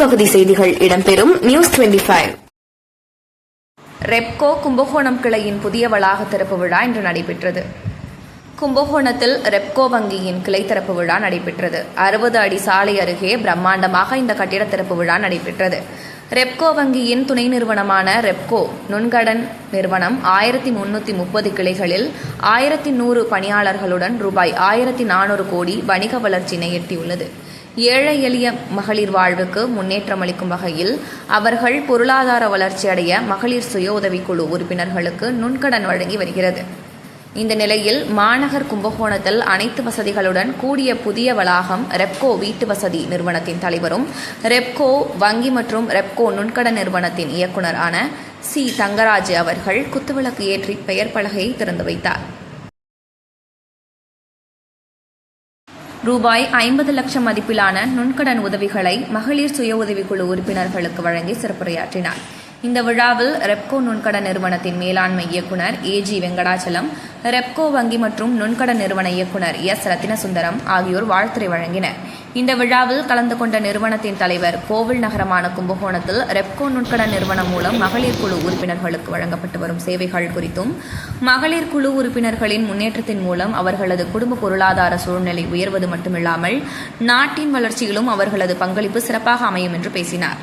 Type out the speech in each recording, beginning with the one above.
பகுதி செய்திகள் இடம்பெறும் news twenty five Repco Kumbakonam கிளையின் புதிய வளாக திறப்பு விழா இன்று நடைபெற்றது. கும்பகோணத்தில் ரெப்கோ வங்கியின் கிளை திறப்பு விழா நடைபெற்றது. அறுபது அடி சாலை அருகே பிரம்மாண்டமாக இந்த கட்டிட திறப்பு விழா நடைபெற்றது. ரெப்கோ வங்கியின் துணை நிறுவனமான ரெப்கோ நுண்கடன் நிறுவனம் ஆயிரத்தி முன்னூற்றி முப்பது கிளைகளில் ஆயிரத்தி நூறு பணியாளர்களுடன் ரூபாய் ஆயிரத்தி நானூறு கோடி வணிக வளர்ச்சியினை எட்டியுள்ளது. ஏழை எளிய மகளிர் வாழ்வுக்கு முன்னேற்றம் அளிக்கும் வகையில் அவர்கள் பொருளாதார வளர்ச்சி அடைய மகளிர் சுய உதவிக்குழு உறுப்பினர்களுக்கு நுண்கடன் வழங்கி வருகிறது. இந்த நிலையில் மாநகர் கும்பகோணத்தில் அனைத்து வசதிகளுடன் கூடிய புதிய வளாகம் ரெப்கோ வீட்டு வசதி நிறுவனத்தின் தலைவரும் ரெப்கோ வங்கி மற்றும் ரெப்கோ நுண்கடன் நிறுவனத்தின் இயக்குனரான சி தங்கராஜ் அவர்கள் குத்துவிளக்கு ஏற்றி பெயர் பலகையை திறந்து வைத்தார். ரூபாய் ஐம்பது லட்சம் மதிப்பிலான நுண்கடன் உதவிகளை மகளிர் சுய உதவிக்குழு உறுப்பினர்களுக்கு வழங்கி சிறப்புரையாற்றினார். இந்த விழாவில் ரெப்கோ நுண்கடன் நிறுவனத்தின் மேலாண்மை இயக்குனர் ஏஜி வெங்கடாச்சலம் ரெப்கோ வங்கி மற்றும் நுண்கடன் நிறுவன இயக்குனர் எஸ் ரத்தினசுந்தரம் ஆகியோர் வாழ்த்துரை வழங்கினர். இந்த விழாவில் கலந்து கொண்ட நிறுவனத்தின் தலைவர் கோவில் நகரமான கும்பகோணத்தில் ரெப்கோ நுண்கடன் நிறுவனம் மூலம் மகளிர் குழு உறுப்பினர்களுக்கு வழங்கப்பட்டு வரும் சேவைகள் குறித்தும் மகளிர் குழு உறுப்பினர்களின் முன்னேற்றத்தின் மூலம் அவர்களது குடும்ப பொருளாதார சூழ்நிலை உயர்வது மட்டுமில்லாமல் நாட்டின் வளர்ச்சியிலும் அவர்களது பங்களிப்பு சிறப்பாக அமையும் என்று பேசினார்.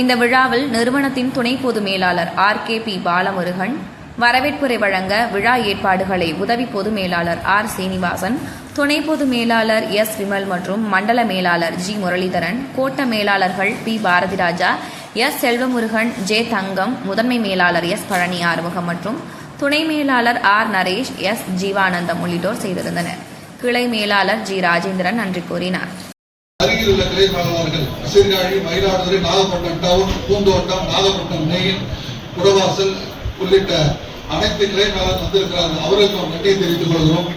இந்த விழாவில் நிறுவனத்தின் துணை பொது மேலாளர் ஆர் கே பி பாலமுருகன் வரவேற்புரை வழங்க விழா ஏற்பாடுகளை உதவி பொது மேலாளர் ஆர் சீனிவாசன் துணை பொது மேலாளர் எஸ் விமல் மற்றும் மண்டல மேலாளர் ஜி முரளிதரன் கோட்ட மேலாளர்கள் P Bharathiraja S Selvamurugan J Thangam முதன்மை மேலாளர் எஸ் பழனி ஆறுமுகம் மற்றும் துணை மேலாளர் ஆர் நரேஷ் எஸ் ஜீவானந்தம் உள்ளிட்டோர் செய்திருந்தனர். கிளை மேலாளர் ஜி ராஜேந்திரன் நன்றி கூறினார். அருகில் உள்ள கிளை சீர்காழி மயிலாடுதுறை நாகப்பட்டினம் டவுன் பூந்தோட்டம் நாகப்பட்டினம் மெயின் குடவாசல் உள்ளிட்ட அனைத்து கிளை மேலாளர் வந்திருக்கிறார்கள். அவர்களுக்கு நன்றியை தெரிவித்துக் கொள்கிறோம்.